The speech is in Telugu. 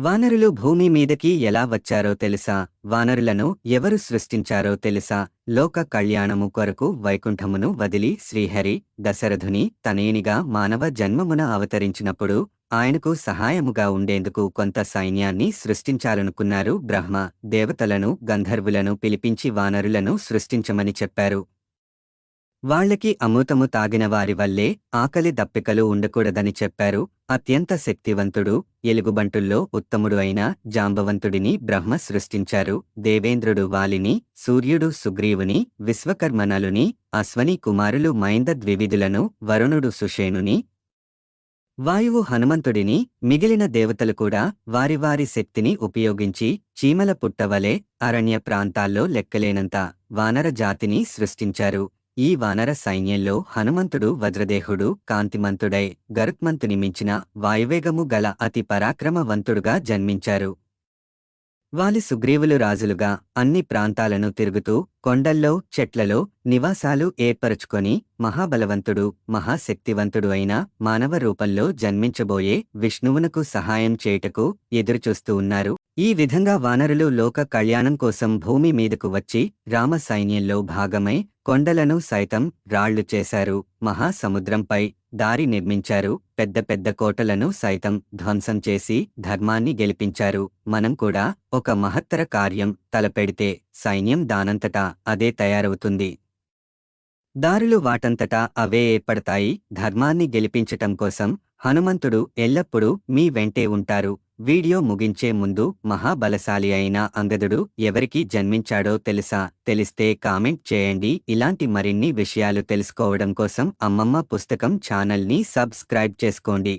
వానరులు భూమి మీదకి ఎలా వచ్చారో తెలుసా? వానరులను ఎవరు సృష్టించారో తెలుసా? లోక కళ్యాణము కొరకు వైకుంఠమును వదిలి శ్రీహరి దశరథుని తనేనిగా మానవ జన్మమున అవతరించినప్పుడు ఆయనకు సహాయముగా ఉండేందుకు కొంత సైన్యాన్ని సృష్టించాలనుకున్నారు బ్రహ్మ. దేవతలను గంధర్వులను పిలిపించి వానరులను సృష్టించమని చెప్పారు. వాళ్ళకి అమృతము తాగిన వారి వల్లే ఆకలి దప్పికలు ఉండకూడదని చెప్పారు. అత్యంత శక్తివంతుడు ఎలుగుబంటుల్లో ఉత్తముడు అయిన జాంబవంతుడిని బ్రహ్మ సృష్టించారు. దేవేంద్రుడు వాలిని సూర్యుడు సుగ్రీవుని విశ్వకర్మనలుని అశ్వని కుమారులు మైంద ద్వివిధులను వరుణుడు సుషేణుని వాయువు హనుమంతుడిని మిగిలిన దేవతలు కూడా వారి వారి శక్తిని ఉపయోగించి చీమల పుట్టవలే అరణ్య ప్రాంతాల్లో లెక్కలేనంత వానర జాతిని సృష్టించారు. ఈ వానర సైన్యంలో హనుమంతుడు వజ్రదేహుడు కాంతిమంతుడై గరుత్మంతుని మించిన వాయువేగము గల అతి పరాక్రమవంతుడుగా జన్మించారు. వాలి సుగ్రీవులు రాజులుగా అన్ని ప్రాంతాలను తిరుగుతూ కొండల్లో చెట్లలో నివాసాలు ఏర్పరచుకొని మహాబలవంతుడు మహాశక్తివంతుడు అయిన మానవ రూపంలో జన్మించబోయే విష్ణువునకు సహాయం చేయుటకు ఎదురుచూస్తూ ఉన్నారు. ఈ విధంగా వానరులు లోక కళ్యాణం కోసం భూమి మీదకు వచ్చి రామ సైన్యంలో భాగమై కొండలను సైతం రాళ్ళు చేశారు. మహాసముద్రంపై దారి నిర్మించారు. పెద్ద పెద్ద కోటలను సైతం ధ్వంసం చేసి ధర్మాన్ని గెలిపించారు. మనం కూడా ఒక మహత్తర కార్యం తలపెడితే సైన్యం దానంతటా అదే తయారవుతుంది. దారులు వాటంతటా అవే ఏర్పడతాయి. ధర్మాన్ని గెలిపించటం కోసం హనుమంతుడు ఎల్లప్పుడూ మీ వెంటే ఉంటారు. వీడియో ముగించే ముందు మహాబలశాలి అయిన అంగదుడు ఎవరికి జన్మించాడో తెలుసా? తెలిస్తే కామెంట్ చేయండి. ఇలాంటి మరిన్ని విషయాలు తెలుసుకోవడం కోసం అమ్మమ్మ పుస్తకం ఛానల్ని సబ్స్క్రైబ్ చేసుకోండి.